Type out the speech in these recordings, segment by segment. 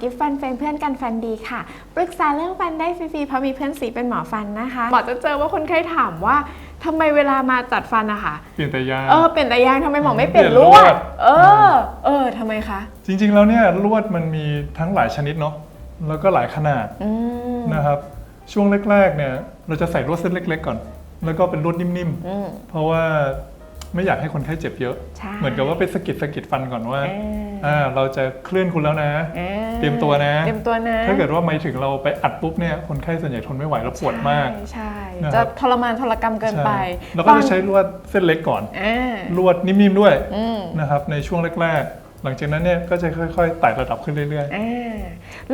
กิฟฟันเฟนเพื่อนกันฟันดีค่ะ ปรึกษาเรื่องฟันได้ฟรีๆเพราะมีเพื่อนสีเป็นหมอฟันนะคะ หมอจะเจอว่าคนไข้ถามว่าทำไมเวลามาจัดฟันอะค่ะเปลี่ยนแต่ยาง เออเปลี่ยนแต่ยางทำไมหมอไม่เปลี่ยนเปลี่ลยนลววดดเออ เออทำไมคะ จริงๆแล้วเนี่ยลวดมันมีทั้งหลายชนิดเนาะแล้วก็หลายขนาดอืมนะครับช่วงแรกๆเนี่ยเราจะใส่ลวดเส้นเล็ก ๆ ก่อน แล้วก็เป็นลวดนิ่มอืมๆเพราะว่า ไม่อยากให้คนไข้เจ็บเยอะใช่เหมือนกับว่าไปสะกิดสะกิดฟันก่อนว่าเอออ่าเราจะเคลื่อนคุณแล้วนะออเตรียมตัวนะ เตรียมตัวนะ ถ้าเกิดว่าไม่ถึงเราไปอัดปุ๊บเนี่ย คนไข้ส่วนใหญ่ทนไม่ไหวแล้วปวดมาก ใช่ใช่นะครับจะทรมานทรกรรมเกินไปใช่เราก็จะใช้ลวดเส้นเล็กก่อนอ่าลวดนิ่มๆด้วยอืมนะครับในช่วงแรกๆหลังจากนั้นเนี่ยก็จะค่อยๆไต่ระดับขึ้นเรื่อยอ่า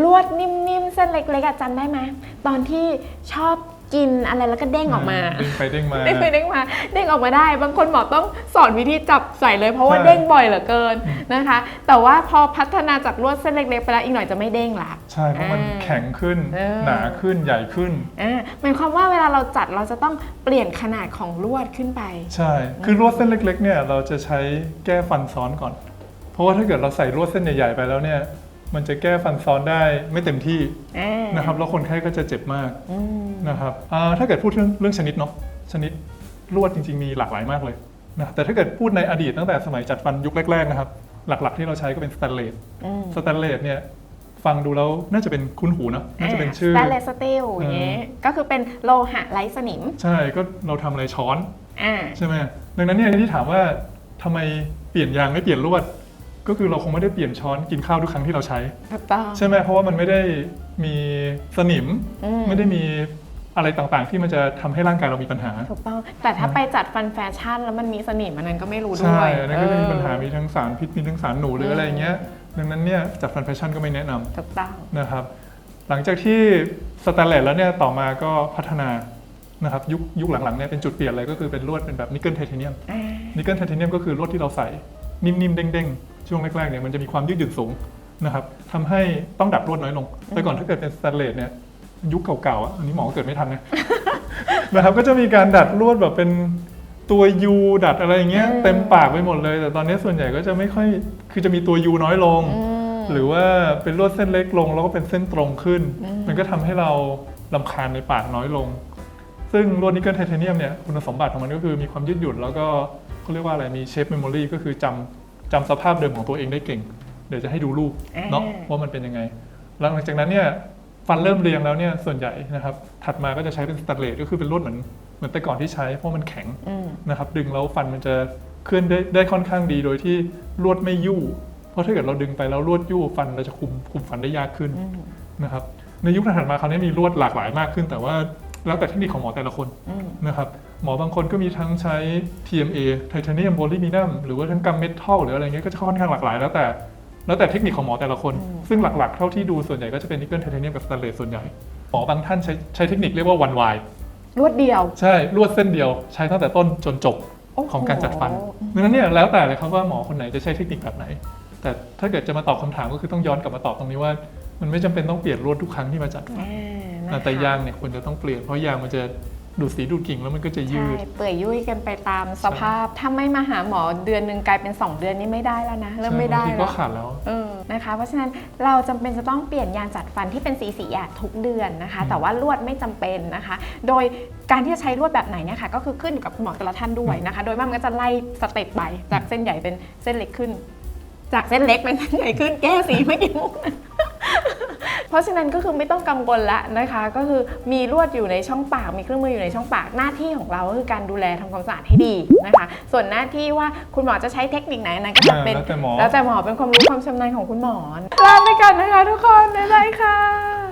ลวดนิ่มๆ เส้นเล็กๆอะจำได้ไหมตอนที่ชอบ กินอะไรแล้วก็เด้งๆออกมา เด้งไปเด้งมา เด้งไปเด้งมา เด้งออกมาได้ บางคนหมอต้องสอนวิธีจับใส่เลยเพราะว่าใช่เด้งบ่อยเหลือเกินนะคะ แต่ว่าพอพัฒนาจากลวดเส้นเล็กๆไปแล้วอีกหน่อยจะไม่เด้งละใช่เพราะมันอ่าแข็งขึ้นเออหนาขึ้นใหญ่ขึ้นอ่าหมายความว่าเวลาเราจัดเราจะต้องเปลี่ยนขนาดของลวดขึ้นไป ใช่ คือลวดเส้นเล็กๆเนี่ยเราจะใช้แก้ฟันซ้อนก่อน เพราะว่าถ้าเกิดเราใส่ลวดเส้นใหญ่ๆไปแล้วเนี่ยมันจะแก้ฟันซ้อนได้ไม่เต็มที่อ่านะครับแล้วคนไข้ก็จะเจ็บมากอืม นะครับอ่าถ้าเกิดพูดเรื่องเรื่องชนิดเนาะชนิดลวดจริง ๆ มีหลากหลายมากเลยนะแต่ถ้าเกิดพูดในอดีตตั้งแต่สมัยจัดฟันยุคแรกๆนะครับ หลักๆที่เราใช้ก็เป็นสแตนเลสอืมสแตนเลสเนี่ยฟังดูแล้วน่าจะเป็นคุ้นหูเนอะน่าจะเป็นชื่อสแตนเลสสตีลอย่างเงี้ยก็คือเป็นโลหะไร้สนิม ใช่ก็เราทำอะไรช้อนอ่าใช่ไหมดังนั้นเนี่ยที่ถามว่าทำไมเปลี่ยนยางไม่เปลี่ยนลวด ก็คือเราคงไม่ได้เปลี่ยนช้อนกินข้าวทุกครั้งที่เราใช้ถูกต้องใช่ไหมเพราะว่ามันไม่ได้มีสนิมอืมไม่ได้มี อะไรต่างๆ ที่มันจะทำให้ร่างกายเรามีปัญหา ถูกต้อง แต่ถ้าไปจัดฟันแฟชั่นแล้วมันมีสนิมอันนั้นก็ไม่รู้ด้ใช่วยอันนั้นก็จะมีปัญหาเออมีทั้งสารพิษ มีทั้งสารหนูหรืออะไรอย่างเงี้ย ดังนั้นเนี่ยจัดฟันแฟชั่นก็ไม่แนะนำ ถูกต้อง นะครับหลังจากที่สแตนเลสแล้วเนี่ยต่อมาก็พัฒนานะครับยุคยุคหลังๆเนี่ยเป็นจุดเปลี่ยนเลยก็คือเป็นลวดเป็นแบบนิกเกิลไทเทเนียมอ่านิกเกิลไทเทเนียมก็คือลวดที่เราใส่นิ่มๆเด้งๆ ช่วงแรกๆเนี่ยมันจะมีความยืดหยุ่นสูงนะครับทำให้ต้องดัดลวดน้อยลงแต่ก่อนถ้าเกิดเป็นสแตนเลสเนี่ย ยุคเก่าๆอะอันนี้หมอก็เกิดไม่ทันนะ นะครับก็จะมีการดัดลวดแบบเป็นตัวยูดัดอะไรอย่างเงี้ยเต็มปากไปหมดเลย แต่ตอนนี้ส่วนใหญ่ก็จะไม่ค่อยคือจะมีตัวยูน้อยลงอืมหรือว่าเป็นลวดเส้นเล็กลง แล้วก็เป็นเส้นตรงขึ้นอืมมันก็ทำให้เราลำคาญในปากน้อยลง ซึ่งลวดนิกเกิลไทเทเนียมเนี่ยคุณสมบัติของมันก็คือมีความยืดหยุ่นแล้วก็เขาเรียกว่าอะไรมีเชฟเมมโมรีก็คือจำจำสภาพเดิมของตัวเองได้เก่ง เดี๋ยวจะให้ดูรูปอ่าเนาะว่ามันเป็นยังไงหลังจากนั้นเนี่ย ฟันเริ่มเรียงแล้วเนี่ยส่วนใหญ่นะครับถัดมาก็จะใช้เป็นสแตนเลสก็คือเป็นลวดเหมือนเหมือนแต่ก่อนที่ใช้เพราะมันแข็งอืมนะครับดึงแล้วฟันมันจะเคลื่อนได้ได้ค่อนข้างดีโดยที่ลวดไม่ยู่ เพราะถ้าเกิดเราดึงไปแล้วลวดยู่ฟันเราจะคุมคุมฟันได้ยากขึ้นอืมนะครับในยุคถัดมาคราวนี้มีลวดหลากหลายมากขึ้น แต่ว่าแล้วแต่เทคนิคของหมอแต่ละคนอืมนะครับหมอบางคนก็มีทั้งใช้ TMA ไทเทเนียมโพลีมีนัมหรือว่าทั้งกัมเมทัลหรืออะไรเงี้ยก็จะค่อนข้างหลากหลายแล้วแต่ แล้วแต่เทคนิคของหมอแต่ละคน ซึ่งหลักๆ เท่าที่ดูส่วนใหญ่ก็จะเป็นนิกเกิลไทเทเนียมกับสแตนเลสส่วนใหญ่ หมอบางท่านใช้ใช้เทคนิคเรียกว่าวันวายลวดเดียว ใช่ลวดเส้นเดียว ใช้ตั้งแต่ต้นจนจบโอ้โหของการจัดฟันดังนั้นเนี่ยแล้วแต่เลยครับว่าหมอคนไหนจะใช้เทคนิคแบบไหน แต่ถ้าเกิดจะมาตอบคำถามก็คือต้องย้อนกลับมาตอบตรงนี้ว่า มันไม่จำเป็นต้องเปลี่ยนลวดทุกครั้งที่มาจัดฟันอ่านะคะแต่ยางเนี่ยควรจะต้องเปลี่ยนเพราะยางมันจะ ดูดสีดูดกิ่งแล้วมันก็จะยืใช่ดเปื่อยยุ่ยกันไปตามสภาพ ถ้าไม่มาหาหมอเดือนหนึ่งกลายเป็น 2 เดือนนี่ไม่ได้แล้วนะ เริ่มไม่ได้บางทีแล้ก็วขาดแล้ว เออนะคะ เพราะฉะนั้นเราจำเป็นจะต้องเปลี่ยนยางจัดฟันที่เป็นสีสีอะทุกเดือนนะคะ แต่ว่าลวดไม่จำเป็นนะคะ โดยการที่จะใช้ลวดแบบไหนเนี่ยค่ะก็คือขึ้นอยู่กับคุณหมอแต่ละท่านด้วยนะคะ โดยมากมันก็จะไล่สเต็ปไปจากเส้นใหญ่เป็นเส้นเล็กขึ้น จากเส้นเล็กเป็นเส้นใหญ่ขึ้นแก้สีไม่กี่มุกนะเพ ราะฉะนั้นก็คือไม่ต้องกังวลละนะคะ ก็คือมีลวดอยู่ในช่องปาก มีเครื่องมืออยู่ในช่องปากหน้าที่ของเราก็คือการดูแลทำความสะอาดให้ดีนะคะ ส่วนหน้าที่ว่าคุณหมอจะใช้เทคนิคไหนนั้นก็จะเป็นอ่าแล้วแต่หมอแล้วแต่หมอเป็นความรู้ความชำนาญของคุณหมอลาไปก่อนนะคะทุกคนบ๊ายบายค่ะ